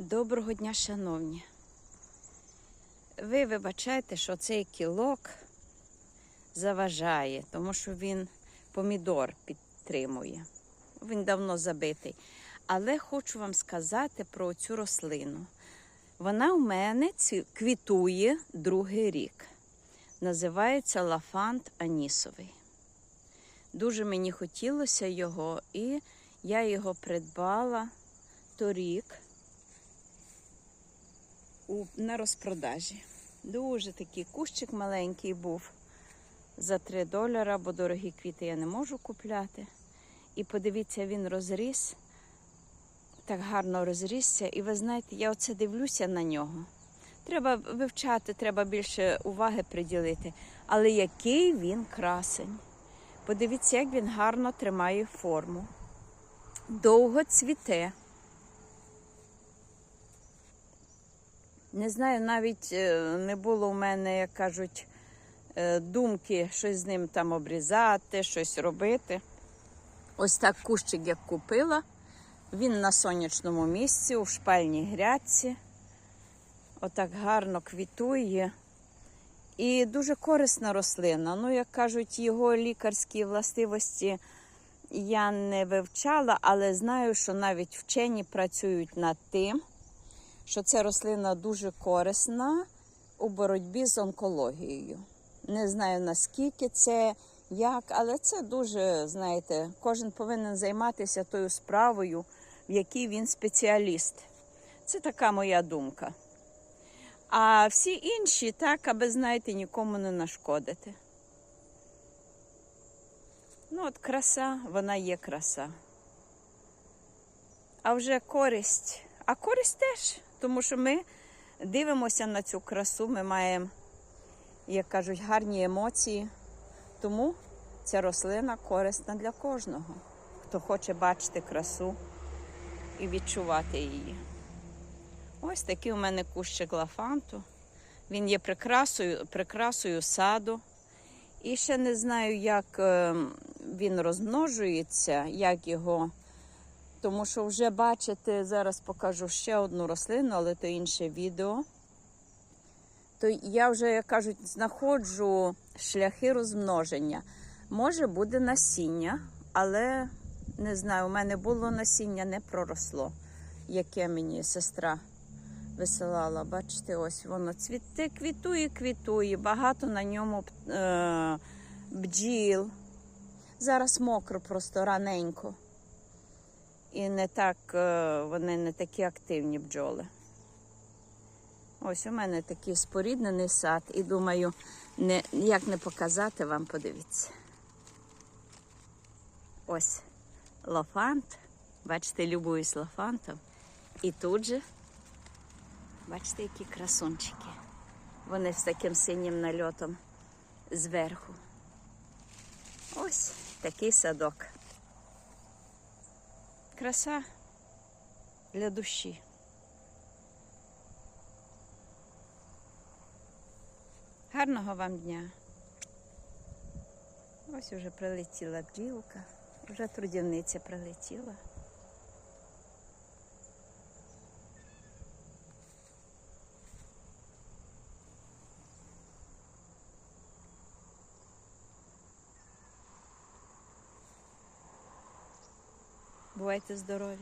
Доброго дня, шановні. Ви вибачайте, що цей кілок заважає, тому що він помідор підтримує. Він давно забитий. Але хочу вам сказати про цю рослину. Вона у мене квітує другий рік. Називається лафант анісовий. Дуже мені хотілося його, і я його придбала торік у, на розпродажі. Дуже такий кущик маленький був за 3 доляра, бо дорогі квіти я не можу купляти. І подивіться, він розріс, так гарно розрісся. І ви знаєте, я оце дивлюся на нього. Треба вивчати, треба більше уваги приділити. Але який він красень. Подивіться, як він гарно тримає форму. Довго цвіте. Не знаю, навіть е, не було у мене, як кажуть, е, думки щось з ним там обрізати, щось робити. Ось так кущик як купила. Він на сонячному місці, у шпальній грядці. Отак гарно квітує. І дуже корисна рослина. Ну, як кажуть, його лікарські властивості я не вивчала, але знаю, що навіть вчені працюють над тим, що ця рослина дуже корисна у боротьбі з онкологією. Не знаю наскільки це, як, але це дуже, знаєте, кожен повинен займатися тою справою, в якій він спеціаліст. Це така моя думка. А всі інші так, аби, знаєте, нікому не нашкодити. Ну, от краса, вона є краса. А вже користь. А користь теж, тому що ми дивимося на цю красу, ми маємо, як кажуть, гарні емоції. Тому ця рослина корисна для кожного, хто хоче бачити красу і відчувати її. Ось такий у мене кущик лафанту. Він є прикрасою, прикрасою саду. І ще не знаю, як е, він розмножується, як його. Тому що вже бачите, зараз покажу ще одну рослину, але то інше відео. То я вже, як кажуть, знаходжу шляхи розмноження. Може буде насіння, але не знаю, у мене було насіння, не проросло, яке мені сестра висилала. Бачите, ось воно цвіте, квітує, квітує, багато на ньому е, бджіл. Зараз мокро, просто раненько. І не так, е, вони не такі активні бджоли. Ось у мене такий споріднений сад, і думаю, не, як не показати вам, подивіться. Ось лофант. Бачите, любуюсь лофантом. І тут же, бачите, які красунчики. Вони з таким синім нальотом зверху. Ось такий садок. Краса для душі. Гарного вам дня. Ось уже прилетіла бджілка, вже трудівниця прилетіла. Бувайте здорові!